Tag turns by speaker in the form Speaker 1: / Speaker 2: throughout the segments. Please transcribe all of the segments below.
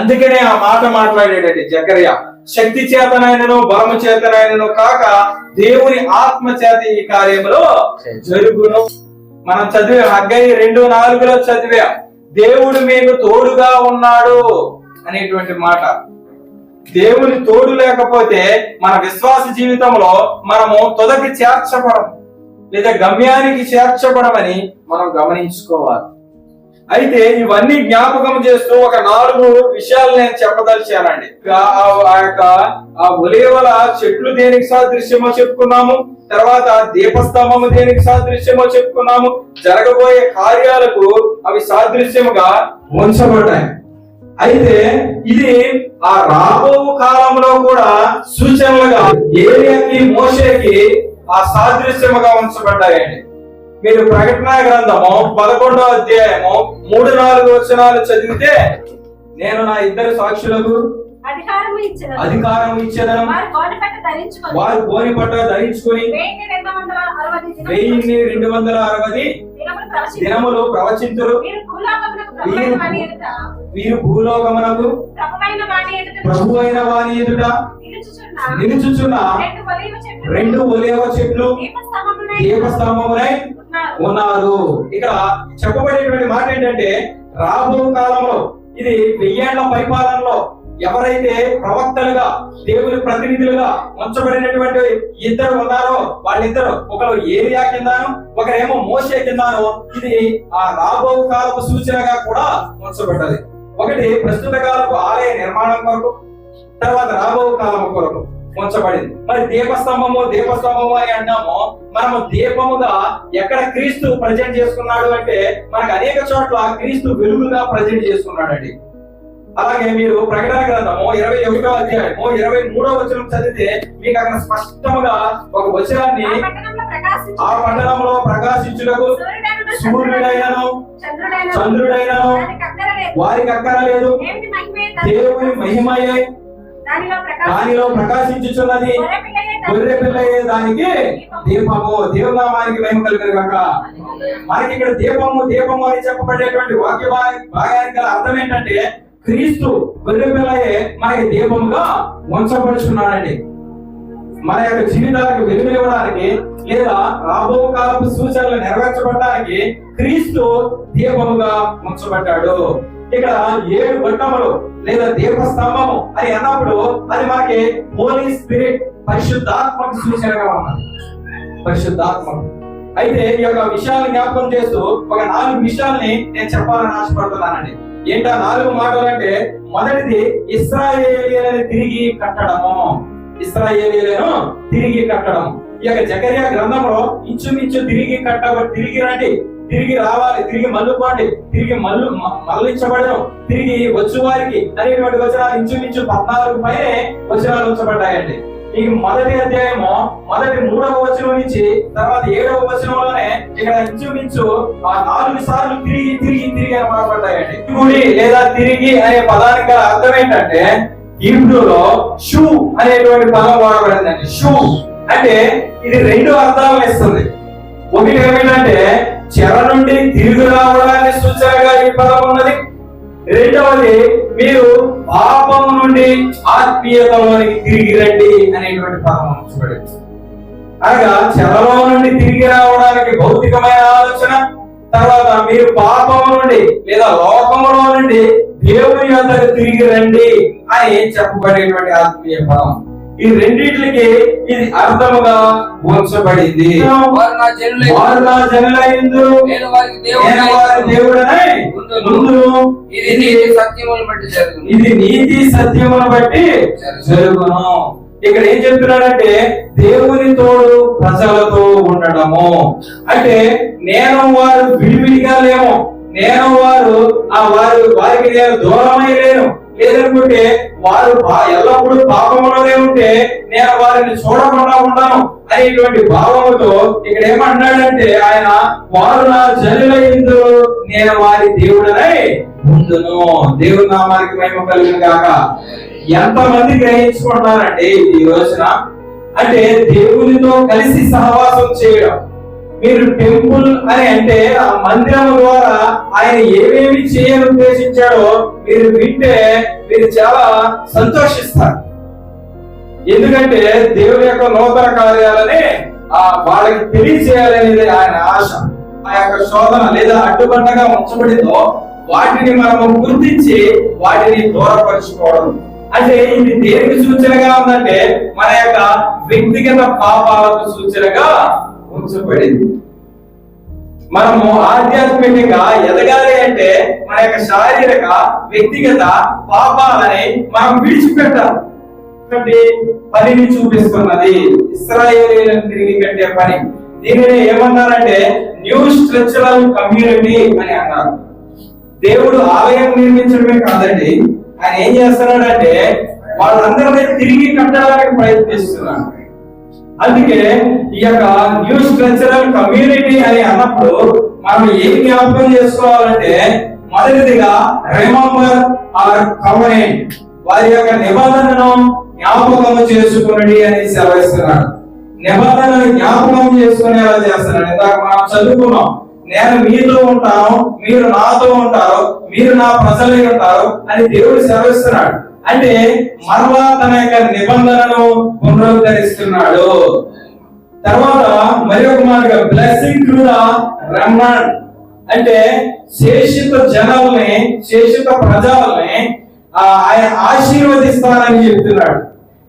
Speaker 1: అందుకనే ఆ మాట మాట్లాడేటండి జకర్య. శక్తి చేతనైనను బలము చేతనైనను కాక దేవుని ఆత్మ చేత ఈ కార్యములో జరుగును. మనం చదివే హగ్గై రెండు నాలుగులో చదివా దేవుడు మీకు తోడుగా ఉన్నాడు అనేటువంటి మాట. దేవుని తోడు లేకపోతే మన విశ్వాస జీవితంలో మనము తొదకి చేర్చబడం లేదా గమ్యానికి చేర్చబడమని మనం గమనించుకోవాలి. అయితే ఇవన్నీ జ్ఞాపకం చేస్తూ ఒక నాలుగు విషయాలు నేను చెప్పదలిచానండి. ఆ- యొక్క ఆ ఒలేవల చెట్లు దేనికి సాదృశ్యమో చెప్పుకున్నాము తర్వాత దీపస్తంభము దేనికి సాదృశ్యమో చెప్పుకున్నాము జరగబోయే కార్యాలకు అవి సాదృశ్యముగా ఉంచబడ్డాయి. అయితే ఇది ఆ రాబో కాలంలో కూడా సూచనలుగా ఏరియాకి మోసేకి ఆ సాదృశ్యముగా ఉంచబడ్డాయండి. మీరు ప్రకటన గ్రంథము పదకొండో అధ్యాయము మూడు నాలుగు వచనాలు చదివితే నేను నా ఇద్దరు సాక్షులకు అధికారం ఇచ్చేదను.
Speaker 2: వారు
Speaker 1: గోని పట్ట ధరించుకొని.
Speaker 2: వెయ్యి రెండు వందల అరవై దినములు
Speaker 1: ప్రవచింతురు వీరు భూలోకమునకు ప్రభు అయిన వాని ఎదుట.
Speaker 2: నిలుచుచున్న. రెండు ఒలీవ చెట్లు.
Speaker 1: దీపస్తంభములై
Speaker 2: ఉన్నారు.
Speaker 1: ఉన్నారు. ఇక్కడ చెప్పబడేటువంటి మాట ఏంటంటే రాబో కాలంలో ఇది వెయ్యేళ్ళ పరిపాలనలో ఎవరైతే ప్రవక్తలుగా దేవుని ప్రతినిధులుగా ఉంచబడినటువంటి ఇద్దరు ఉన్నారో వాళ్ళిద్దరు ఒకరు ఏరియా కిందను ఒకరేమో మోసే కిందను ఇది ఆ రాబో కాలపు సూచనగా కూడా ఉంచబడ్డది. ఒకటి ప్రస్తుత కాలపు ఆలయ నిర్మాణం కొరకు తర్వాత రాబో కాలం కొరకు ఉంచబడింది. మరి దీపస్తంభము దీపస్తంభము అని అంటాము మనము దీపముగా ఎక్కడ క్రీస్తు ప్రజెంట్ చేసుకున్నాడు అంటే మనకు అనేక చోట్ల క్రీస్తు వెలుగుగా ప్రజెంట్ చేసుకున్నాడండి. అలాగే మీరు ప్రకటన గ్రంథము ఇరవై ఒకటో అధ్యాయము ఇరవై మూడో వచనం చదివితే మీకు అక్కడ స్పష్టముగా ఒక వచనాన్ని
Speaker 2: ఆ పట్టణంలో
Speaker 1: ప్రకాశించుటకు
Speaker 2: సూర్యుడైనను చంద్రుడైనను
Speaker 1: వారికి అక్కరలేదు
Speaker 2: దేవుని మహిమే?
Speaker 1: దేవుని మహిమయే.
Speaker 2: దానిలో ప్రకాశం
Speaker 1: దానిలో ప్రకాశించుచున్నది. గొర్రె పిల్లయే దానికి దీపము. దేవునామానికి మహిమ కలిగిన కాక మనకి ఇక్కడ దీపము దీపము అని చెప్పబడేటువంటి వాక్య భాగానికి గల అర్థం ఏంటంటే క్రీస్తు గొర్రె మనకి దీపముగా ఉంచబడుచున్నాడండి. మన యొక్క జీవితాలకు వెలుగునివ్వడానికి లేదా రాబో కాలపు సూచనలు నెరవేర్చబడడానికి క్రీస్తు దీపముగా ఉంచబడ్డాడు. ఇక్కడ ఏడు గొట్టములు లేదా దీపస్తంభము అని అన్నప్పుడు అది మనకి హోలీ స్పిరిట్ పరిశుద్ధాత్మక సూచనగా ఉన్నది. పరిశుద్ధాత్మక. అయితే ఈ యొక్క విషయాలు జ్ఞాపకం చేస్తూ ఒక నాలుగు విషయాల్ని నేను చెప్పాలని ఆశపడుతున్నానండి. ఏంటా నాలుగు మాటలు అంటే మొదటిది ఇస్రాయేలీలను తిరిగి కట్టడము. ఇస్రాయేలీలను తిరిగి కట్టడం ఈ యొక్క జకర్యా గ్రంథంలో ఇంచుమించు తిరిగి కట్ట తిరిగి రండి. తిరిగి రావాలి తిరిగి మల్లుకోండి తిరిగి మల్లు మ- తిరిగి వచ్చు వారికి అనేటువంటి వచనాలు ఇంచుమించు పద్నాలుగు పైనే వచనాలు ఉంచబడ్డాయండి. ఈ మొదటి అధ్యాయము మొదటి మూడవ వచనం నుంచి తర్వాత ఏడవ వచనంలోనే ఇక్కడ ఇంచుమించు ఆ నాలుగు సార్లు తిరిగి తిరిగి తిరిగి అని మాట్లాడతాయండి. గుడి లేదా తిరిగి అనే పదానికి గల అర్థం ఏంటంటే హీబ్రూలో షూ అనేటువంటి పదం వాడబడిందండి. షూ. అంటే ఇది రెండు అర్థాలను ఇస్తుంది. ఒకటి ఏమిటంటే చెర నుండి తిరిగి రావడానికి సూచనగా ఈ పదం ఉన్నది. రెండవది మీరు పాపం నుండి ఆత్మీయతలోనికి తిరిగి రండి అనేటువంటి పదం ఉంచబడింది అనగా చెరలో నుండి తిరిగి రావడానికి భౌతికమైన ఆలోచన తర్వాత మీరు పాపము నుండి లేదా లోకములో నుండి దేవుని యొద్దకు తిరిగి రండి అని చెప్పబడేటువంటి ఆత్మీయ పదం. ఈ రెండిట్లకి ఇది అర్థముగా ఉంచబడింది
Speaker 3: వారు నా
Speaker 1: జనులైందు
Speaker 3: నేను వారికి
Speaker 1: దేవుడనై ముందును
Speaker 3: ఇది సత్యములను బట్టి జరుగును.
Speaker 1: ఇది నీతి సత్యమును బట్టి జరుగును. ఇక్కడ ఏం చెప్తున్నాడంటే దేవుని తోడు ప్రజలతో ఉండడము. అంటే నేను వారు విడివిడిగా లేము. నేను వారు ఆ వారు వారికి నేను దూరమై లేను. లేదనుకుంటే వారు ఎల్లప్పుడూ పాపంలోనే ఉంటే నేను వారిని చూడకుండా ఉన్నాను అనేటువంటి భావముతో ఇక్కడ ఏమంటున్నాడంటే ఆయన వారు నా జనులైందు నేను వారి దేవుడనై ఉండును. దేవుడి నామానికి మహిమ కలిగిన కాక ఎంతమంది గ్రహించుకుంటారండి ఈ రోజున? అంటే దేవునితో కలిసి సహవాసం చేయడం. మీరు టెంపుల్ అని అంటే ఆ మందిరం ద్వారా ఆయన ఏమేమి చేయని ఉద్దేశించాడో మీరు వింటే మీరు చాలా సంతోషిస్తారు. ఎందుకంటే దేవుని యొక్క నూతన కార్యాలని ఆ వాళ్ళకి తెలియజేయాలనేది ఆయన ఆశ. ఆ యొక్క శోధన లేదా అడ్డుబండగా ఉంచబడిందో వాటిని మనము గుర్తించి వాటిని దూరపరుచుకోవడం. అంటే ఇది దేనికి సూచనగా ఉందంటే మన యొక్క వ్యక్తిగత పాపాలకు సూచనగా ఉంచబడింది మనము ఆధ్యాత్మికంగా ఎదగాలి అంటే మన యొక్క శారీరక వ్యక్తిగత పాపాలని మనం విడిచిపెట్టాలి. పనిని చూపిస్తున్నది ఇస్రాయేలీలను తిరిగి కట్టే పని. దీనిని ఏమన్నారంటే న్యూ స్ట్రక్చరల్ కమ్యూనిటీ అని అన్నారు. దేవుడు ఆలయం నిర్మించడమే కాదండి ఆయన ఏం చేస్తున్నాడంటే వాళ్ళందరినీ తిరిగి కట్టడానికి ప్రయత్నిస్తున్నాడు. అందుకే ఈ యొక్క న్యూస్ కల్చరల్ కమ్యూనిటీ అని అన్నప్పుడు మనం ఏం జ్ఞాపకం చేసుకోవాలంటే మొదటిదిగా రిమంబర్ ఆర్ కవరెంట్ వారి యొక్క నిబంధనను జ్ఞాపకం చేసుకున్నది అని సెలవిస్తున్నాడు నిబంధనను జ్ఞాపకం చేసుకునేలా చేస్తున్నాడు ఇందాక మనం చదువుకున్నాం నేను మీతో ఉంటాను మీరు నాతో ఉంటారు మీరు నా ప్రజలై ఉంటారు అని దేవుడు సెలవిస్తున్నాడు. అంటే మరలా తన యొక్క నిబంధనను పునరుద్ధరిస్తున్నాడు. తర్వాత మరి ఒక మాటగా బ్లెస్సింగ్ టు రమ్మన్ అంటే శేషిత జనాల్ని శేషిత ప్రజల్ని ఆ, ఆయన ఆశీర్వదిస్తానని చెప్తున్నాడు.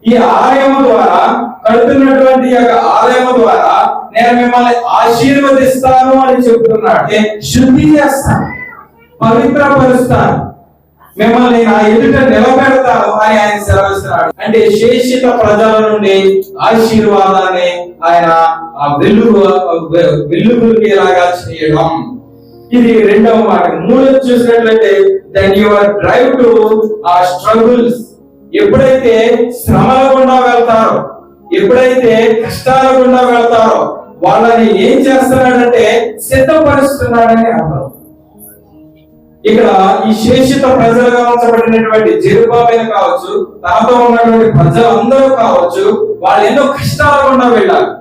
Speaker 1: ఈ ఆలయము ద్వారా కడుతున్నటువంటి యొక్క ఆలయము ద్వారా నేను మిమ్మల్ని ఆశీర్వదిస్తాను అని చెప్తున్నాడు. అంటే శుద్ధి చేస్తాను పవిత్రపరుస్తాను. మిమ్మల్ని నా ఎదుట నిలబెడతాను అని ఆయన సెలవిస్తున్నాడు. అంటే శేషిత ప్రజల నుండి ఆశీర్వాదాన్ని ఆయన ఆ వెలుగు వెలుగులాగా చేయడం. ఇది రెండవ మాట మూడు చూసినట్లయితే దెన్ యువర్ డ్రైవ్ టు ఆ స్ట్రగుల్స్ ఎప్పుడైతే శ్రమల గుండా వెళ్తారో ఎప్పుడైతే కష్టాల గుండా వెళ్తారో వాళ్ళని ఏం చేస్తున్నాడంటే సిద్ధపరుస్తున్నాడని అర్థం. ఇక్కడ ఈ శేషిత ప్రజలుగా ఉంచబడినటువంటి జెరుబాబేలు కావచ్చు తనతో ఉన్నటువంటి ప్రజలందరూ కావచ్చు వాళ్ళు ఎన్నో కష్టాల గుండా వెళ్ళాలి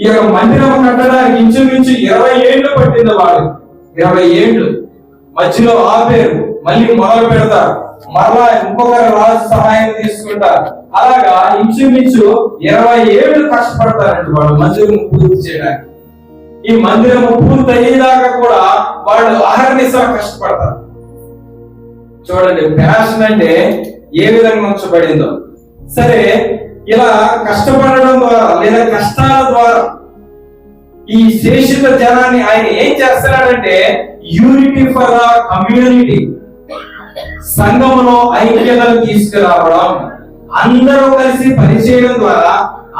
Speaker 1: ఈ యొక్క మందిరం కట్టడానికి ఇంచుమించు ఇరవై ఏళ్ళు పట్టింది వాళ్ళు ఇరవై ఏళ్ళు. మధ్యలో ఆపేరు. మళ్ళీ మొదలు పెడతారు. మరలా ఇంకొకరి రాజు సహాయం తీసుకుంటారు. అలాగా ఇంచుమించు ఇరవై ఏళ్ళు కష్టపడతారండి వాళ్ళు మందిరం పూర్తి చేయడానికి. ఈ మందిరము పూర్తి అయ్యేదాకా కూడా వాళ్ళు అహర్నిశ కష్టపడతారు. చూడండి ప్యాషన్ అంటే ఏ విధంగా ఉంచబడిందో. సరే ఇలా కష్టపడడం ద్వారా లేదా కష్టాల ద్వారా ఈ శేషిత జనాన్ని ఆయన ఏం చేస్తున్నాడంటే యూనిటీ ఫర్ ద కమ్యూనిటీ సంఘంలో ఐక్యతను తీసుకురావడం. అందరూ కలిసి పనిచేయడం ద్వారా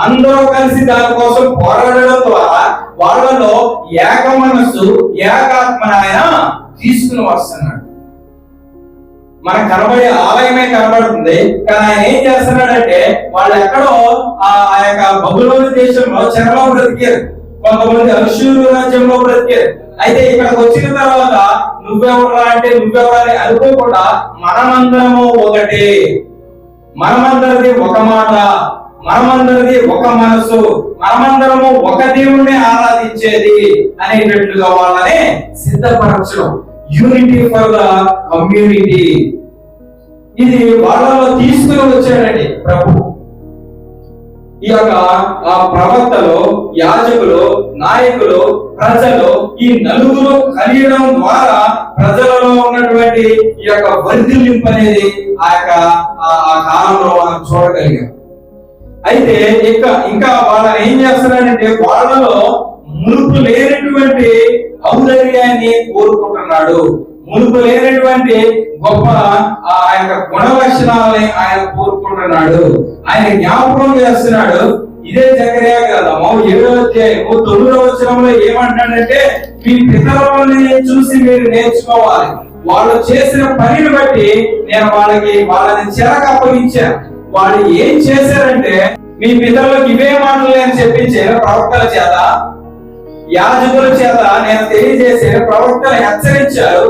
Speaker 1: అందరూ కలిసి దానికోసం పోరాడడం ద్వారా వాళ్ళలో ఏక మనస్సు ఏకాత్మను ఆయన తీసుకుని వస్తున్నాడు. మనకు కనబడే ఆలయమే కనబడుతుంది కానీ ఆయన ఏం చేస్తున్నాడంటే వాళ్ళు ఎక్కడో ఆ ఆ యొక్క బబులోని దేశంలో చెరలో బ్రతికారు. కొంతమంది అరుషూరు రాజ్యంలో బ్రతికారు. అయితే ఇక్కడికి వచ్చిన తర్వాత నువ్వెవరా అంటే నువ్వెవరని అనుకోకుండా మనమందరము ఒకటి. మనమందరిది ఒక మాట. మనమందరిది ఒక మనసు మనమందరము ఒక దేవుణ్ణి ఆరాధించేది అనేటట్లుగా వాళ్ళని సిద్ధపరచడం. యూనిటీ ఫర్ ద కమ్యూనిటీ ఇది వాళ్ళలో తీసుకుని వచ్చాడండి ప్రభు. ఈ యొక్క ఆ ప్రవక్తలు యాజకులు నాయకులు ప్రజలు ఈ నలుగురు కలియడం ద్వారా ప్రజలలో ఉన్నటువంటి ఈ యొక్క వర్ధిలింపు అనేది ఆ యొక్క ఆ- ఆ కాలంలో మనం చూడగలిగాం. అయితే ఇంకా ఇంకా వాళ్ళని ఏం చేస్తున్నాడంటే వాళ్ళలో మునుపు లేనటువంటి ఔదర్యాన్ని కోరుకుంటున్నాడు. మునుపు లేనటువంటి గొప్ప ఆ యొక్క గుణలక్షణాలని ఆయన కోరుకుంటున్నాడు. ఆయన జ్ఞాపకం చేస్తున్నాడు. ఇదే జకరియా గ్రంథము ఏడో అధ్యాయము తొమ్మిదో వచనంలో ఏమంటాడంటే మీ పితరులని చూసి మీరు నేర్చుకోవాలి. వాళ్ళు చేసిన పనిని బట్టి నేను వాళ్ళకి వాళ్ళని చెరకు అప్పగించాను. వాళ్ళు ఏం చేశారు మీ పితరులకు ఇవే మాటలు నేను చెప్పించే ప్రవక్తల చేత యాజకుల చేత నేను తెలియజేసిన ప్రవక్తలు హెచ్చరించారు.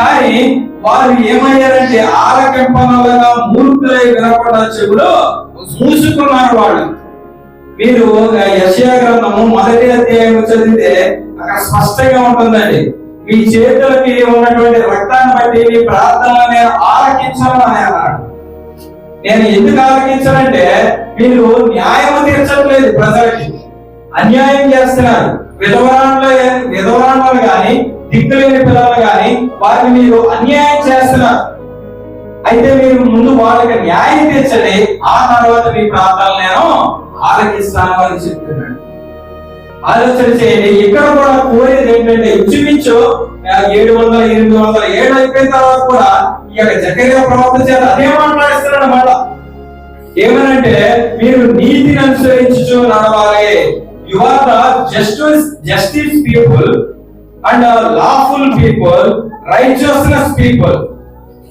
Speaker 1: కానీ వారు ఏమయ్యారంటే ఆలకంపనలుగా మూర్ఖులై వినపడ్డ చెవులో మూసుకున్నారు వాళ్ళు. మీరు యశయా గ్రంథము మొదటి అధ్యాయం చదివితే అక్కడ స్పష్టంగా ఉంటుందండి. మీ చేతులకి ఉన్నటువంటి రక్తాన్ని బట్టి మీ ప్రార్థనలు నేను ఆలకించాలని అన్నాడు. నేను ఎందుకు ఆలకించనంటే మీరు న్యాయం తీర్చట్లేదు ప్రజలకి. అన్యాయం చేస్తున్నారు. విధవరాండ్ల విధవరాండ్లు గాని దిక్కులేని పిల్లలు గాని వారిని మీరు అన్యాయం చేస్తున్నారు. అయితే మీరు ముందు వాళ్ళకి న్యాయం తీర్చండి. ఆ తర్వాత మీ ప్రాంతాలు నేను ఆలకిస్తాను అని చెప్తున్నాడు ఆలోచన చేయండి ఇక్కడ కూడా కోరేది ఏంటంటే ఇంచుమించు ఏడు వందల ఎనిమిది వందల ఏడు అయిపోయిన తర్వాత కూడా ఈ యొక్క జకర్య ప్రవర్తన చేత అదే మాట్లాడిస్తున్నాడు అన్నమాట ఏమనంటే మీరు నీతిని అనుసరించు నడవాలి. You are the justice justice people and lawful people righteousness people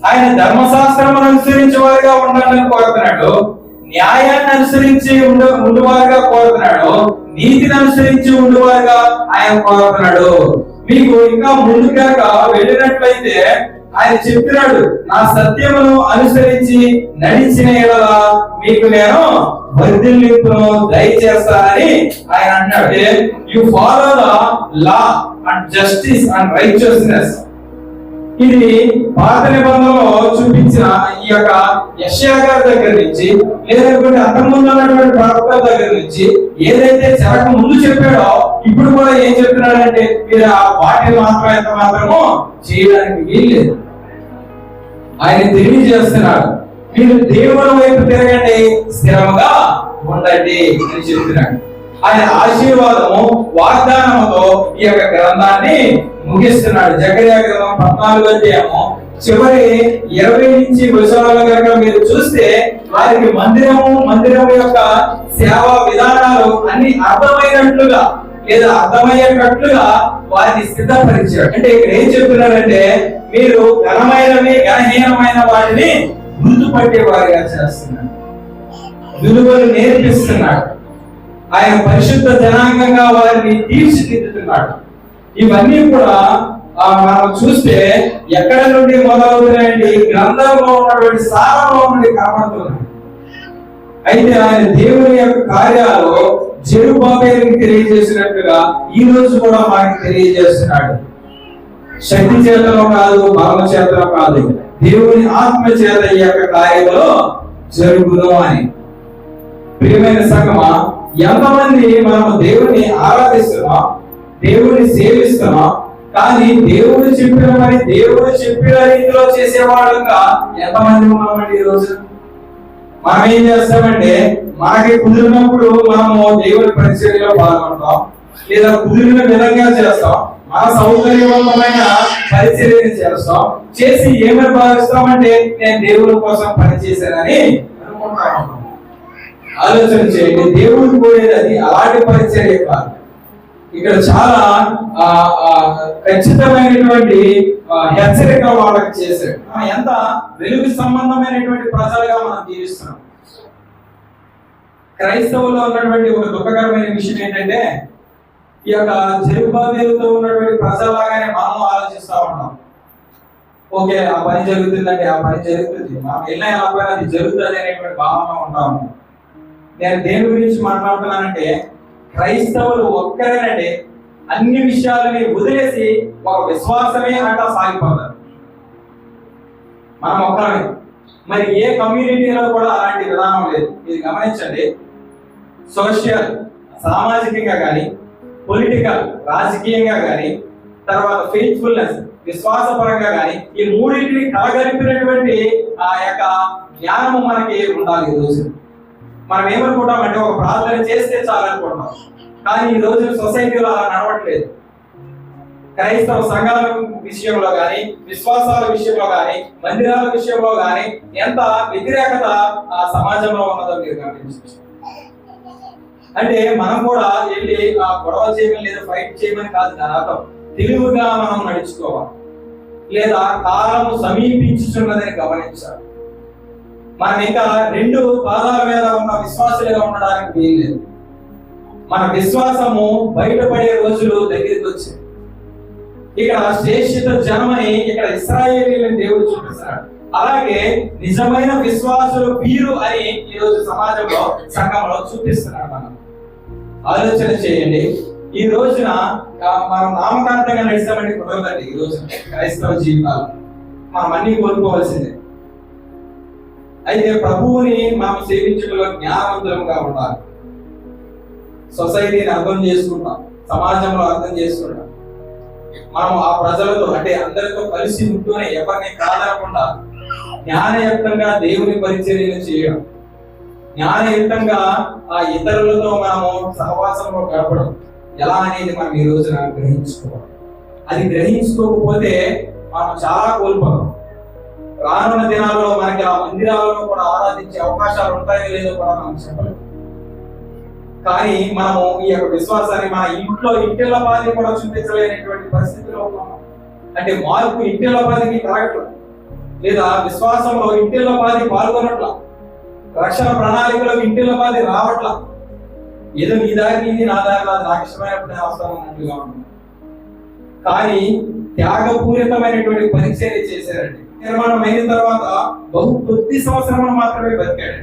Speaker 1: ఆయన ధర్మశాస్త్రం అనుసరించే వారిగా ఉండాలని కోరుతున్నాడు. న్యాయాన్ని అనుసరించి ఉండు ఉండువారుగా కోరుతున్నాడు నీతిని అనుసరించి ఉండువారుగా ఆయన కోరుతున్నాడు మీకు ఇంకా ముందుగా వెళ్ళినట్లయితే ఆయన చెప్తున్నాడు నా సత్యమును అనుసరించి నడిచిన ఎడల మీకు నేను వర్ధిల్లింపును దయచేస్తానని ఆయన అన్నాడు. You follow the law and justice and righteousness ఇది పాత నిబంధనలో చూపించిన ఈ యొక్క యశ్యా గారి దగ్గర నుంచి లేదనుకుంటే అంతకుముందు ఉన్నటువంటి ప్రవక్తల దగ్గర నుంచి ఏదైతే చెరక ముందు చెప్పాడో ఇప్పుడు కూడా ఏం చెప్తున్నాడంటే మీరు ఆ వాటిని మాత్రం ఎంత మాత్రమో చేయడానికి వీల్లేదు. ఆయన తెలియజేస్తున్నాడు మీరు దేవుని వైపు తిరగండి స్థిరంగా ఉండండి అని చెప్తున్నాడు. ఆయన ఆశీర్వాదము వాగ్దానముతో ఈ యొక్క గ్రంథాన్ని ముగిస్తున్నాడు. జగరియా గ్రంథం పద్నాలుగు అధ్యాయము. చివరి ఇరవై నుంచి వచనాల కనుక మీరు చూస్తే వారికి మందిరము మందిరము యొక్క సేవా విధానాలు అన్ని అర్థమైనట్లుగా లేదా అర్థమయ్యేటట్లుగా వారిని సిద్ధపరిచాడు. అంటే ఇక్కడ ఏం చెప్తున్నారంటే మీరు ఘనమైనవి ఘనహీనమైన వాటిని గుర్తుపట్టే వారిగా చేస్తున్నాడు. విలువలు నేర్పిస్తున్నాడు. ఆయన పరిశుద్ధ జనాంగంగా వారిని తీర్చిదిద్దుతున్నాడు. ఇవన్నీ కూడా ఆ, మనం చూస్తే ఎక్కడ నుండి మొదలవుతున్నాయండి గ్రంథంలో ఉన్నటువంటి సారంలో నుండి కనబడుతున్నాయి. అయితే ఆయన దేవుని యొక్క కార్యాలు జెరుబాబేలుకి తెలియజేసినట్టుగా ఈ రోజు కూడా మనకి తెలియజేస్తున్నాడు. శక్తి చేతలో కాదు బలం చేతలో కాదు దేవుని ఆత్మ చేత ఈ యొక్క కార్యంలో జరుగును అని. ప్రియమైన సంగమా ఎంతమంది మనము దేవుని ఆరాధిస్తున్నాం దేవుని సేవిస్తున్నాం కానీ దేవుడు చెప్పిన మరి దేవుడు చెప్పిన రీతిలో చేసేవాళ్ళంగా ఎంతమంది ఉన్నామండి ఈ రోజు మనం ఏం చేస్తామంటే మనకి కుదిరినప్పుడు మనము దేవుని పరిచర్యలో పాల్గొంటాం లేదా కుదిరిన విధంగా చేస్తాం మన సౌకర్యవంతమైన పరిచర్యని చేస్తాం చేసి ఏమని భావిస్తామంటే నేను దేవుని కోసం పని చేశానని అనుకుంటా. ఉంటాం ఆలోచన చేయండి. దేవుడు కోరేది అది అలాంటి పరిచర్య కాదు. ఇక్కడ చాలా ఆ, ఖచ్చితమైనటువంటి హెచ్చరిక వాళ్ళకి చేశాడు. మనం ఎంత వెలుగు సంబంధమైనటువంటి ప్రజలుగా మనం జీవిస్తున్నాం. క్రైస్తవులో ఉన్నటువంటి ఒక దుఃఖకరమైన విషయం ఏంటంటే ఈ యొక్క జరుబాబేలుతో ఉన్నటువంటి ప్రజలాగానే మనం ఆలోచిస్తూ ఉంటాం ఓకే ఆ పని జరుగుతుందండి ఆ పని జరుగుతుంది. మనం వెళ్ళిన ఆ పోయినా అది జరుగుతుంది అనేటువంటి భావన ఉంటా నేను దేని గురించి మాట్లాడుతున్నానంటే క్రైస్తవులు ఒక్కరేనండి అన్ని విషయాలని వదిలేసి ఒక విశ్వాసమే అంట సాగిపోతారు. మనం ఒక్కరమే. మరి ఏ కమ్యూనిటీలో కూడా అలాంటి విధానం లేదు. ఇది గమనించండి. సోషల్ సామాజికంగా కానీ పొలిటికల్ రాజకీయంగా కానీ తర్వాత ఫెయిత్ఫుల్నెస్ విశ్వాసపరంగా కానీ ఈ మూడింటిని కలగలిపినటువంటి ఆ యొక్క జ్ఞానము మనకి ఉండాలి ఈ రోజు మనం ఏమనుకుంటాం అంటే ఒక ప్రార్థన చేస్తే చాలనుకుంటాం కానీ ఈ రోజు సొసైటీలో అలా నడవట్లేదు. క్రైస్తవ సంఘాల విషయంలో కానీ విశ్వాసాల విషయంలో కానీ మందిరాల విషయంలో కానీ ఎంత వ్యతిరేకత ఆ సమాజంలో ఉన్నదో మీరు గమనించవచ్చు. అంటే మనం కూడా వెళ్ళి ఆ గొడవ చేయమని లేదా ఫైట్ చేయమని కాదు దాని అర్థం. తెలివిగా మనం నడుచుకోవాలి. లేదా కాలం సమీపించుచున్నదని గమనించాలి. మనం ఇంకా రెండు పాదాల మీద ఉన్న విశ్వాసులుగా ఉండడానికి వీల్లేదు మన విశ్వాసము బయటపడే రోజులు దగ్గరికి వచ్చాయి. ఇక్కడ శ్రేష్ఠిత జనమని ఇక్కడ ఇస్రాయేలీలను దేవుడు చూపిస్తున్నాడు. అలాగే నిజమైన విశ్వాసులు వీరు అని ఈ రోజు సమాజంలో సంఘంలో చూపిస్తున్నాడు మనం ఆలోచన చేయండి. ఈ రోజున మనం నామకాంతంగా నడిస్తామంటే కుదరదండి ఈ రోజున. క్రైస్తవ జీవితాలు. మనం అన్ని కోరుకోవాల్సిందే అయితే ప్రభువుని మనం సేవించడంలో జ్ఞానవంతులంగా ఉండాలి సొసైటీని అర్థం చేసుకుంటాం సమాజంలో అర్థం చేసుకుంటాం. మనం ఆ ప్రజలతో అంటే అందరితో కలిసి ఉంటూనే ఎవరిని కాదనకుండా జ్ఞానయుక్తంగా దేవుని పరిచర్యలు చేయడం జ్ఞానయుక్తంగా ఆ ఇతరులతో మనము సహవాసంలో గడపడం ఎలా అనేది మనం ఈ రోజున గ్రహించుకోవాలి. అది గ్రహించుకోకపోతే మనం చాలా కోల్పోతాం. రానున్న దినాల్లో మనకి ఆ మందిరాలలో కూడా ఆరాధించే అవకాశాలు ఉంటాయో లేదో కూడా మనం చెప్పలేదు కానీ మనము ఈ యొక్క విశ్వాసాన్ని మన ఇంట్లో ఇంటిల బాధని కూడా చూపించలేనటువంటి పరిస్థితిలో ఉన్నాము. అంటే మార్పు ఇంటిల బాధకి కలగట్లేదు లేదా విశ్వాసంలో ఇంటిల బాధి పాల్గొనట్ల? రక్షణ ప్రణాళికలో ఇంటిల బాధి రావట్ల? ఏదో నీ దారి ఇది నా దారి నాది నాకు ఇష్టమైనప్పుడు నేను అవసరం అన్నట్లుగా ఉంది కానీ త్యాగపూరితమైనటువంటి పరిచర్య చేశారండి. నిర్మాణం అయిన తర్వాత బహు కొద్ది సంవత్సరం మాత్రమే బతికాడు.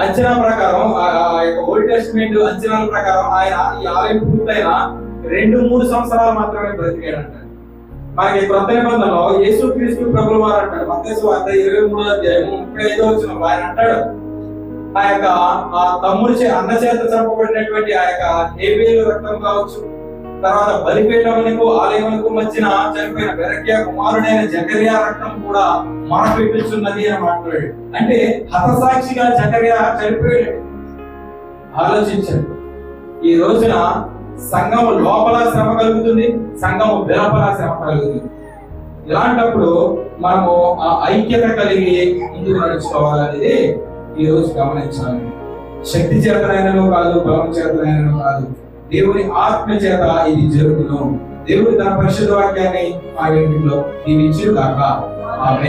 Speaker 1: అంచనా ప్రకారం ఆ యొక్క ఓల్డ్ టెస్ట్మెంట్ అంచనాల ప్రకారం ఆయన ఈ ఆలయం పూర్తయిన రెండు మూడు సంవత్సరాలు మాత్రమే బ్రతికాడంట మనకి క్రొత్త నిబంధనలో యేసు క్రీస్తు ప్రభులు వారు అంటారు మత్తయి వార్త ఇరవై మూడో అధ్యాయం ముప్పై ఐదో వచ్చిన ఆయన అంటాడు. ఆ యొక్క ఆ తమ్ముడి అన్న చేత చంపబడినటువంటి ఆ యొక్క హేబేలు రక్తం కావచ్చు తర్వాత బలిపీఠమునకు ఆలయమునకు మధ్యన చనిపోయిన బెరక్యా కుమారుడైన జకరియా రక్తం కూడా మనకు ఇప్పించున్నది అని మాట్లాడాడు. అంటే హతసాక్షిగా జకరియా చనిపోయాడు. ఆలోచించండి. ఈ రోజున సంఘము లోపల శ్రమ కలుగుతుంది సంఘము వెలుపల శ్రమ కలుగుతుంది. ఇలాంటప్పుడు మనము ఆ ఐక్యత కలిగి ముందుకు నడుచుకోవాలనేది ఈ రోజు గమనించాలి. శక్తి చేతనైనను కాదు బలం చేతనైనను కాదు. దేవుని ఆత్మ చేత ఇది జరుగును. దేవుడు తన పరిశుద్ధ వాక్యాన్ని ఆ ఇంటిలో దీవించు కాక ఆమె